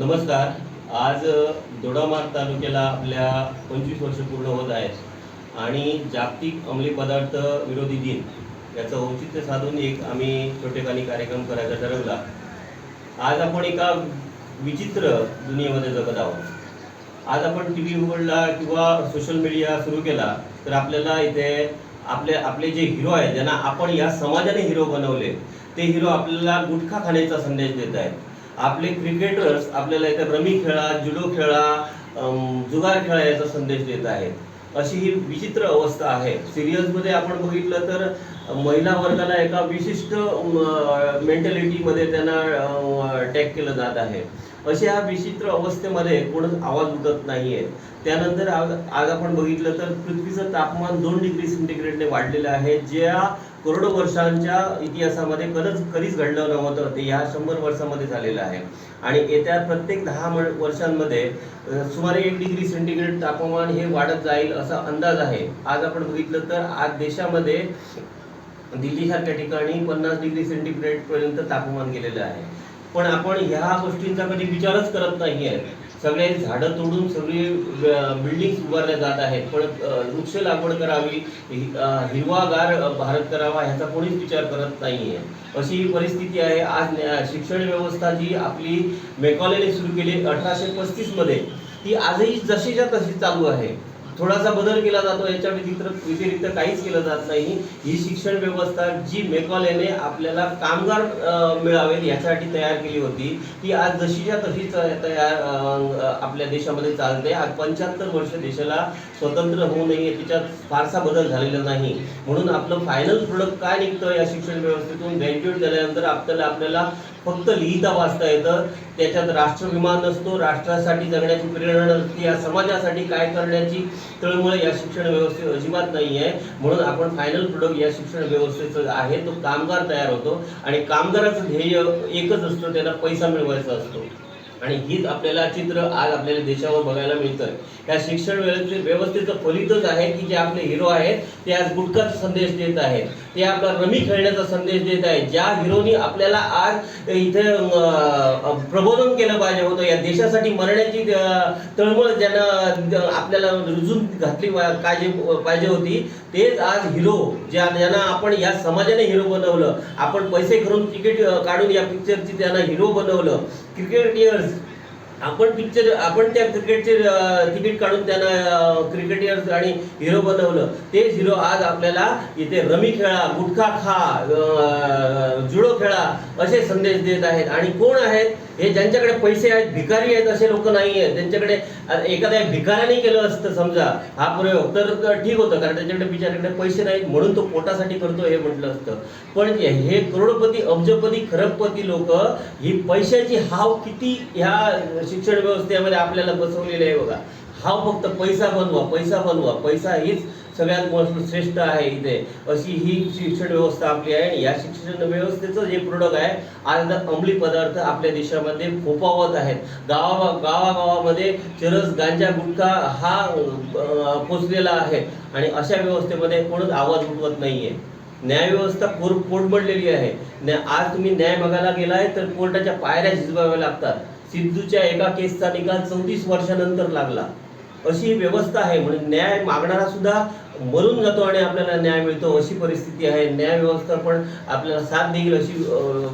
नमस्कार. आज दोडामार्ग तालुक्याला आपल्या पंचवीस वर्ष पूर्ण होत आहेत आणि जागतिक अंमली पदार्थ विरोधी दिन याचं औचित्य साधून एक आम्ही छोटेखानी कार्यक्रम करायचा ठरवला. आज आपण एका विचित्र दुनियेमध्ये जगत आहोत. आज आपण टी व्ही उघडला किंवा सोशल मीडिया सुरू केला तर आपल्याला इथे आपले आपले जे हिरो आहेत ज्यांना आपण या समाजाने हिरो बनवले ते हिरो आपल्याला गुटखा खाण्याचा संदेश देत आहेत. आपले क्रिकेटर्स आपल्याला इथे रमी खेळा जुडो खेळा जुगार खेळा याचा संदेश देत आहेत. अशी ही विचित्र अवस्था आहे. सिरियल्समध्ये आपण बघितलं तर महिला वर्गाला एका विशिष्ट मेंटॅलिटीमध्ये त्यांना टॅग केलं जात आहे. अशा ह्या विचित्र अवस्थेमध्ये कोणच आवाज उठत आहे त्यानंतर आज आज आपण बघितलं तर पृथ्वीचं तापमान दोन डिग्री सेंटीग्रेडने वाढलेलं आहे. ज्या करोडो वर्षांच्या इतिहासामध्ये कधीच कधीच घडलं नव्हतं. ते ह्या शंभर वर्षामध्ये झालेलं आहे. आणि येत्या प्रत्येक दहा म- वर्षांमध्ये सुमारे एक डिग्री सेंटीग्रेड तापमान हे वाढत जाईल असा अंदाज आहे. आज आपण बघितलं तर आज देशामध्ये दिल्लीसारख्या ठिकाणी पन्नास डिग्री सेंटीग्रेड पर्यंत तापमान गेलेलं आहे. पण आपण ह्या गोष्टींचा कधी विचारच करत नाही आहे सगळे झाडं तोडून सगळी बिल्डिंग उभारल्या जात आहेत. पण वृक्ष लागवड करावी हिरवागार भारत करावा ह्याचा कोणीच विचार करत नाहीये. अशी ही परिस्थिती आहे. आज शिक्षण व्यवस्था जी आपली मेकॉलेने सुरू केली अठराशे पस्तीसमध्ये ती आजही जशीच्या तशी चालू आहे. थोडासा बदल केला जातो याच्या व्यतिरिक्त व्यतिरिक्त काहीच केलं जात नाही. ही शिक्षण व्यवस्था जी मेकॉलेने आपल्याला कामगार अ, मिळावेत याच्यासाठी तयार केली होती ती आज जशीच्या तशीच तयार आपल्या देशामध्ये चालते. आज पंच्याहत्तर वर्ष देशाला स्वतंत्र होऊ नये तिच्यात फारसा बदल झालेला नाही. म्हणून आपलं फायनल प्रोडक्ट काय निघतं या शिक्षण व्यवस्थेतून? ग्रॅज्युएट झाल्यानंतर आपल्याला आपल्याला फक्त लिहिता वाचता येतं. त्याच्यात राष्ट्रविमान नसतो राष्ट्रासाठी जगण्याची प्रेरणा नसते. या समाजासाठी काय करण्याची तळमळ या शिक्षण व्यवस्थेत अजिबात नाही आहे म्हणून आपण फायनल प्रोडक्ट या शिक्षण व्यवस्थेचं आहे. तो कामगार तयार होतो आणि कामगाराचं ध्येय एकच असतं त्याला पैसा मिळवायचा असतो. आणि हीच आपल्याला चित्र आज आपल्याला देशावर बघायला मिळतं या शिक्षण व्यवस्थे व्यवस्थेचं फलितच आहे की जे आपले हिरो आहेत ते आज गुटखाचा संदेश देत आहेत. ते आपला रमी खेळण्याचा संदेश देत आहे. ज्या हिरोनी आपल्याला आज इथे प्रबोधन केलं पाहिजे होतं या देशासाठी मरण्याची तळमळ ज्यांना आपल्याला रुजून घातली पा- पाहिजे पाहिजे होती तेच आज हिरो ज्या ज्यांना आपण या समाजाने हिरो बनवलं. आपण पैसे करून तिकीट काढून या पिक्चरची त्यांना हिरो बनवलं. क्रिकेटियर्स आपण पिक्चर आपण त्या क्रिकेटचे तिकीट काढून त्यांना क्रिकेटियर्स आणि हिरो बनवलं. तेच हिरो आज आपल्याला इथे रमी खेळा गुटखा खा जुडो खेळा असे संदेश देत आहेत. आणि कोण आहेत? हे ज्यांच्याकडे पैसे आहेत भिकारी आहेत असे लोक नाही आहेत. त्यांच्याकडे एखाद्या भिकाऱ्याने केलं असतं समजा हा प्रयोग तर ठीक होतं. कारण त्याच्याकडे बिचाऱ्याकडे पैसे नाहीत. म्हणून तो पोटासाठी करतो हे म्हटलं असतं. पण हे- हे करोडपती अब्जपती खरबपती लोक ही पैशाची हाव किती ह्या शिक्षण व्यवस्थेमध्ये आपल्याला बसवलेलं आहे बघा. हा फक्त पैसा बनवा पैसा बनवा. पैसा हीच सगळ्यात मोठं श्रेष्ठ आहे इथे. अशी ही शिक्षण व्यवस्था आपली आहे आणि या शिक्षण व्यवस्थेचं जे प्रोडक्ट आहे आज अंमली पदार्थ आपल्या देशामध्ये फोपावत आहेत. गावा गावागावामध्ये चरस गांजा गुटखा हा पोचलेला आहे आणि अशा व्यवस्थेमध्ये कोणच आवाज उठवत नाहीये. न्यायव्यवस्था कोर पडलेली आहे. न्या- आज तुम्ही न्याय बघायला गेलाय तर कोर्टाच्या पायऱ्या झिजवाव्या लागतात. सिद्धूच्या एका केसचा निकाल चौतीस वर्षानंतर लागला. अशी ही व्यवस्था आहे. म्हणजे न्याय मागणारा सुद्धा मरून जातो आणि आपल्याला न्याय मिळतो अशी परिस्थिती आहे. न्याय व्यवस्था पण आपल्याला साथ देईल अशी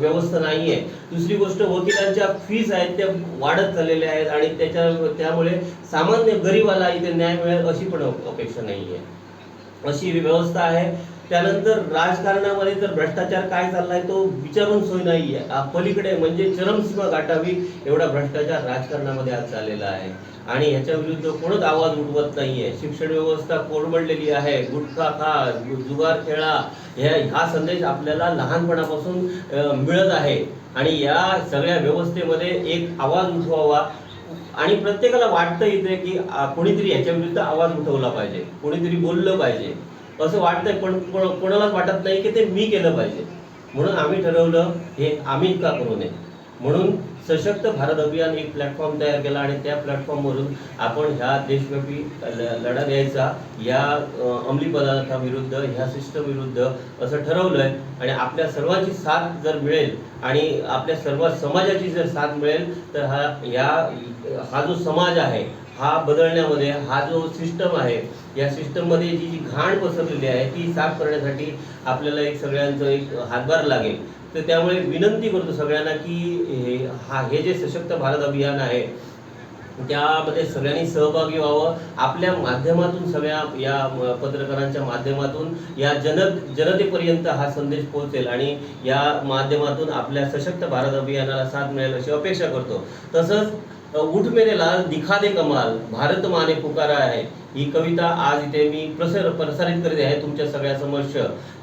व्यवस्था नाही आहे दुसरी गोष्ट वकिलांच्या फीज आहेत त्या वाढत चाललेल्या आहेत आणि त्याच्या त्यामुळे सामान्य गरीबाला इथे न्याय मिळेल अशी पण अपेक्षा नाही आहे अशी व्यवस्था आहे. त्यानंतर राजकारणामध्ये तर भ्रष्टाचार काय चाललाय तो विचारून सोय नाही आहे पलीकडे म्हणजे चरमसीमा गाठावी एवढा भ्रष्टाचार राजकारणामध्ये आज चाललेला आहे. आणि ह्याच्या विरुद्ध कोणच आवाज उठवत नाहीये. शिक्षण व्यवस्था कोरमडलेली आहे. गुटखा खा जुगार खेळा. ह्या हा संदेश आपल्याला लहानपणापासून मिळत आहे. आणि या सगळ्या व्यवस्थेमध्ये एक आवाज उठवावा. आणि प्रत्येकाला वाटतं इथे की कोणीतरी ह्याच्या विरुद्ध आवाज उठवला पाहिजे. कोणीतरी बोललं पाहिजे. असं वाटतंय पण को- कोणालाच वाटत नाही की ते मी केलं पाहिजे. म्हणून आम्ही ठरवलं हे आम्ही का करू नये? म्हणून सशक्त भारत अभियान एक प्लॅटफॉर्म तयार केला आणि त्या प्लॅटफॉर्मवरून आपण ह्या देशव्यापी ल- लढा द्यायचा या अंमली पदार्थाविरुद्ध ह्या सिस्टमविरुद्ध असं ठरवलं आहे आणि आपल्या सर्वांची साथ जर मिळेल आणि आपल्या सर्व समाजाची जर साथ मिळेल तर हा या हा जो समाज आहे हा बदलण्यामध्ये हा जो सिस्टम आहे या सिस्टममध्ये जी जी घाण पसरलेली आहे ती साफ करण्यासाठी आपल्याला एक सगळ्यांचं एक हातभार लागेल. तर त्यामुळे विनंती करतो सगळ्यांना की हे हा हे जे सशक्त भारत अभियान आहे त्यामध्ये सगळ्यांनी सहभागी व्हावं. आपल्या माध्यमातून सगळ्या या पत्रकारांच्या माध्यमातून या जन जनतेपर्यंत हा संदेश पोहोचेल आणि या माध्यमातून आपल्या सशक्त भारत अभियानाला साथ मिळेल अशी अपेक्षा करतो. तसंच उठ मेरे लाल दिखा दे कमाल भारत माने पुकारा आहे ही कविता आज इथे मी प्रसार प्रसारित करीत आहे तुमच्या सगळ्या समक्ष.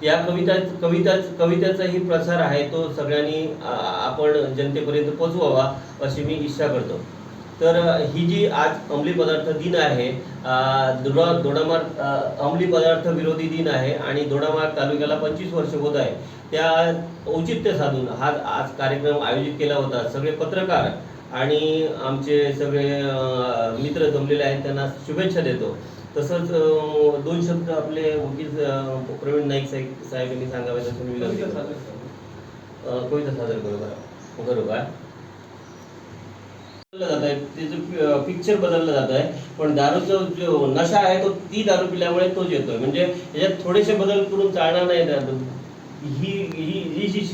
या कविता कविता कवितेचाही प्रसार आहे तो सगळ्यांनी आपण जनतेपर्यंत पोचवावा अशी मी इच्छा करतो. तर ही जी आज अंमली पदार्थ दिन आहे दोडा दोडामार अंमली पदार्थ विरोधी दिन आहे आणि दोडामार्ग तालुक्याला पंचवीस वर्ष होत आहे. त्या औचित्य साधून हा आज कार्यक्रम आयोजित केला होता. सगळे पत्रकार आणि आमचे सगळे मित्र जमलेले आहेत त्यांना शुभेच्छा देतो. तसंच दोन शब्द आपले वकील प्रवीण नाईक साहेब साहेब यांनी सांगावे असं मी विनंती. अ, कविता सादर करू करा करू का जात आहे. त्याचं पिक्चर बदललं जात आहे. पण दारूचा जो नशा आहे तो ती दारू पिल्यामुळे तोच येतोय. म्हणजे याच्यात थोडेसे बदल करून चालणार नाही. ही ही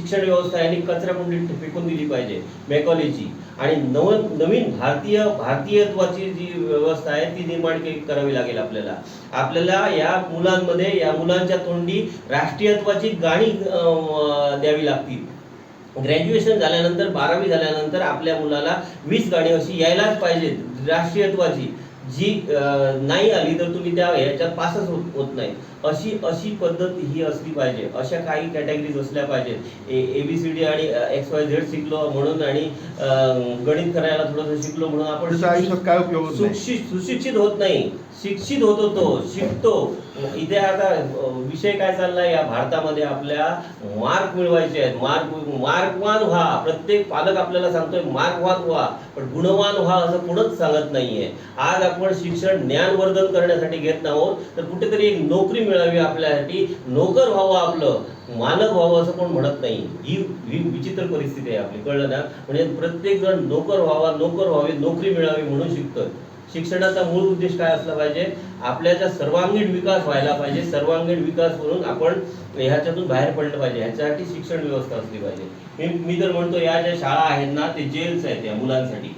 शिक्षण व्यवस्था यांनी ही फेकून दिली पाहिजे मेकॉलॉजी. आणि नव नवीन भारतीय भारतीयत्वाची जी व्यवस्था आहे ती निर्माण के- करावी लागेल आपल्याला. आपल्याला या मुलांमध्ये या मुलांच्या तोंडी राष्ट्रीयत्वाची गाणी द्यावी लागतील. ग्रॅज्युएशन झाल्यानंतर बारावी झाल्यानंतर आपल्या मुलाला वीस गाणी अशी यायलाच पाहिजेत राष्ट्रीयत्वाची. जी नाही आली तर तुम्ही त्या ह्याच्यात पासच होत होत नाही अशी अशी पद्धत ही असली पाहिजे. अशा काही कॅटेगरीज असल्या पाहिजेत. ए बी सी डी आणि एक्स वाय झेड शिकलो म्हणून आणि गणित करायला थोडंसं शिकलो म्हणून आपण काय उपयोग सुशिक्षित होत नाही. शिक्षित होत होतो शिकतो. इथे आता विषय काय चाललाय? या भारतामध्ये आपल्या मार्क मिळवायचे आहेत. मार्क मार्कवान व्हा. प्रत्येक पालक आपल्याला सांगतोय मार्कवान व्हा. पण गुणवान व्हा असं कुणच सांगत नाहीये. आज आपण शिक्षण ज्ञानवर्धन करण्यासाठी घेत आहोत तर कुठेतरी एक नोकरी मिळावी आपल्यासाठी. नोकर व्हावं आपलं. मालक व्हावं असं कोण म्हणत नाही. ही विचित्र परिस्थिती आहे आपली. कळलं ना? म्हणजे प्रत्येक जण नोकर व्हावा नोकर व्हावी नोकरी मिळावी म्हणून शिकतोय. शिक्षणाचा मूळ उद्देश काय असला पाहिजे? आपल्याचा सर्वांगीण विकास व्हायला पाहिजे. सर्वांगीण विकास करून आपण ह्याच्यातून बाहेर पडलं पाहिजे. ह्याच्यासाठी शिक्षण व्यवस्था असली पाहिजे. मी मी तर म्हणतो या ज्या शाळा आहेत ना ते जेल्स आहेत या मुलांसाठी.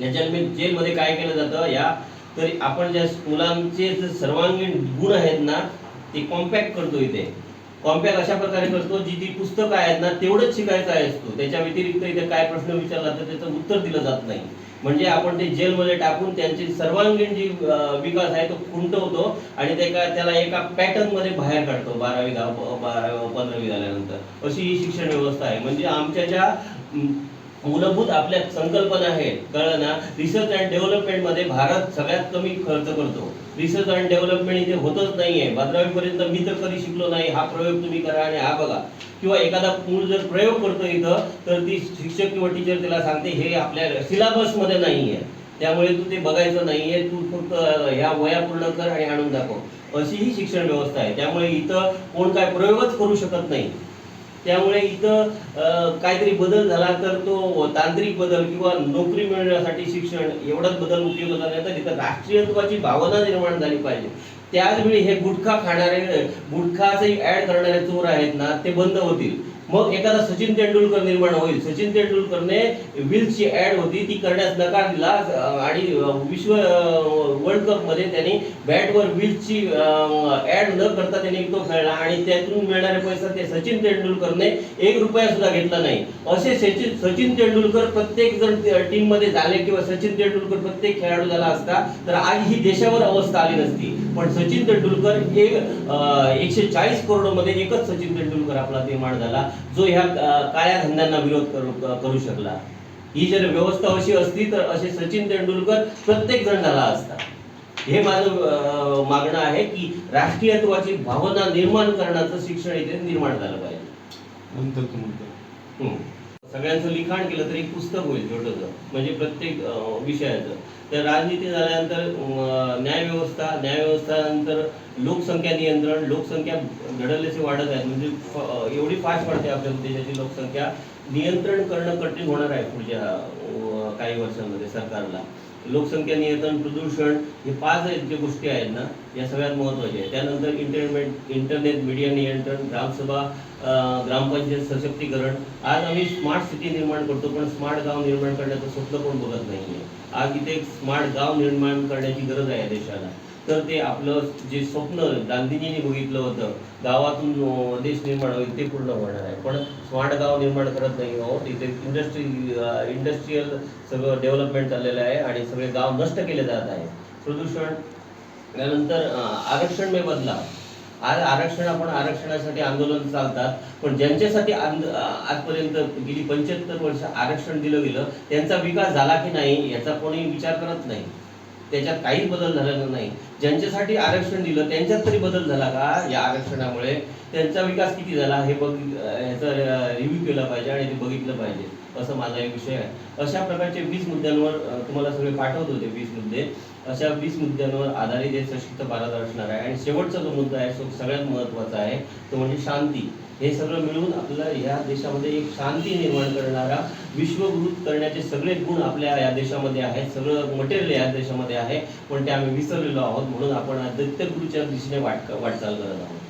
याच्यात मी जेलमध्ये काय केलं जातं? या तरी आपण ज्या मुलांचे जे सर्वांगीण गुण आहेत ना ते कॉम्पॅक्ट करतो इथे. कॉम्पॅक्ट अशा प्रकारे करतो जी ती पुस्तकं आहेत ना तेवढंच शिकायचं आहे असतो. त्याच्या व्यतिरिक्त इथे काय प्रश्न विचारला तर त्याचं उत्तर दिलं जात नाही. म्हणजे आपण ते जेलमध्ये टाकून त्यांची सर्वांगीण जी विकास आहे तो खुंटवतो आणि ते त्याला एका पॅटर्नमध्ये बाहेर काढतो बारावी दहा बारावी पंधरावी झाल्यानंतर. अशी ही शिक्षण व्यवस्था आहे. म्हणजे आमच्या ज्या मूलभूत आपल्या संकल्पना आहेत कळलं ना? रिसर्च अँड डेव्हलपमेंटमध्ये भारत सगळ्यात कमी खर्च करतो. रिसर्च अँड डेव्हलपमेंट इथे होतच नाहीये. आहे बारावीपर्यंत मी तर कधी शिकलो नाही. हा प्रयोग तुम्ही करा आणि हा बघा. किंवा एखादा मूल जर प्रयोग करतो इथं तर ती शिक्षक किंवा टीचर त्याला सांगते हे आपल्या सिलाबसमध्ये नाही नाहीये. त्यामुळे तू ते बघायचं नाहीये. तू फक्त ह्या वया पूर्ण कर आणि आणून दाखव. अशी ही शिक्षण व्यवस्था आहे. त्यामुळे इथं कोण काय प्रयोगच करू शकत नाही. त्यामुळे इथं काहीतरी बदल झाला तर तो तांत्रिक बदल किंवा नोकरी मिळण्यासाठी शिक्षण एवढाच बदल उपयोगाचा नाही. तर इथं राष्ट्रीयत्वाची भावना निर्माण झाली पाहिजे. त्याचवेळी हे गुटखा खाणारे गुटखाचे ऍड करणारे चोर आहेत ना ते बंद होतील. मग एखादा सचिन तेंडुलकर निर्माण होईल. सचिन तेंडुलकरने विल्सची ऍड होती ती करण्यास नकार दिला. आणि विश्व वर्ल्ड कपमध्ये त्यांनी बॅटवर विल्सची ऍड न करता त्यांनी तो खेळला आणि त्यातून मिळणारे पैसा ते सचिन तेंडुलकरने एक रुपया सुद्धा घेतला नाही. असे सचिन सचिन तेंडुलकर प्रत्येक जण टीममध्ये झाले किंवा सचिन तेंडुलकर प्रत्येक खेळाडू झाला असता तर आज ही देशावर अवस्था आली नसती. पण सचिन तेंडुलकर एक एकशे चाळीस करोडमध्ये एकच सचिन तेंडुलकर आपला निर्माण झाला. जो ह्या काळ्या धंद्यांना विरोध करू करू शकला. ही जर व्यवस्था अशी असती तर असे सचिन तेंडुलकर प्रत्येक जण झाला असता हे माझं मागणं आहे की राष्ट्रीयत्वाची भावना निर्माण करण्याचं शिक्षण इथे निर्माण झालं पाहिजे. नंतर. सगळ्यांचं लिखाण केलं तर एक पुस्तक होईल छोटंसं. म्हणजे प्रत्येक विषयाचं. तर राजनीती झाल्यानंतर न्यायव्यवस्था न्यायव्यवस्थानंतर लोकसंख्या नियंत्रण लोकसंख्या धडलेसे वाढत आहे म्हणजे एवढी फास्ट वाढते आपल्या देशाची लोकसंख्या. नियंत्रण करणं कठीण होणार आहे पुढच्या काही वर्षांमध्ये सरकारला. लोकसंख्या नियंत्रण प्रदूषण हे पाच आहेत जे गोष्टी आहेत ना या सगळ्यात महत्त्वाच्या आहेत. त्यानंतर इंटरनेट इंटरनेट मीडिया नियंत्रण ग्रामसभा ग्रामपंचायत सशक्तीकरण. आज आम्ही स्मार्ट सिटी निर्माण करतो पण स्मार्ट गाव निर्माण करण्याचं स्वप्न कोण बघत नाही आहे आज इथे एक स्मार्ट गाव निर्माण करण्याची गरज आहे देशाला. तर ते आपलं जे स्वप्न गांधीजींनी बघितलं होतं गावातून देश निर्माण होईल ते पूर्ण होणार आहे. पण स्मार्ट गाव निर्माण करत नाही हो. तिथे इंडस्ट्री इंडस्ट्रीयल सगळं डेव्हलपमेंट चाललेलं आहे आणि सगळे गाव नष्ट केले जात आहे. प्रदूषण त्यानंतर आरक्षण मे बदला आज आरक्षण आपण आरक्षणासाठी आंदोलन चालतात पण ज्यांच्यासाठी आंद- आजपर्यंत गेली पंच्याहत्तर वर्ष आरक्षण दिलं गेलं त्यांचा विकास झाला की नाही याचा कोणी विचार करत नाही. त्याच्यात काहीच बदल झालेला नाही. ज्यांच्यासाठी आरक्षण दिलं त्यांच्यात तरी बदल झाला का? या आरक्षणामुळे त्यांचा विकास किती झाला? हे बघ ह्याचा रिव्ह्यू केला पाहिजे आणि ते बघितलं पाहिजे. असं माझा एक विषय आहे. अशा प्रकारचे वीस मुद्द्यांवर तुम्हाला सगळे पाठवत होते वीस मुद्दे. अशा वीस मुद्द्यांवर आधारित हे सशक्त भारत असणार आहे. आणि शेवटचा जो मुद्दा आहे तो सगळ्यात महत्त्वाचा आहे. तो म्हणजे शांती. हे सगळं मिळून आपलं या देशामध्ये एक शांती निर्माण करणारा विश्वभूत करण्याचे सगळे गुण आपल्या या देशामध्ये आहेत सगळं मटेरियल या देशामध्ये आहे. पण ते आम्ही विसरलेलो आहोत म्हणून आपण आज दत्तगुरूच्या दिशेने वाट वाटचाल करत आहोत.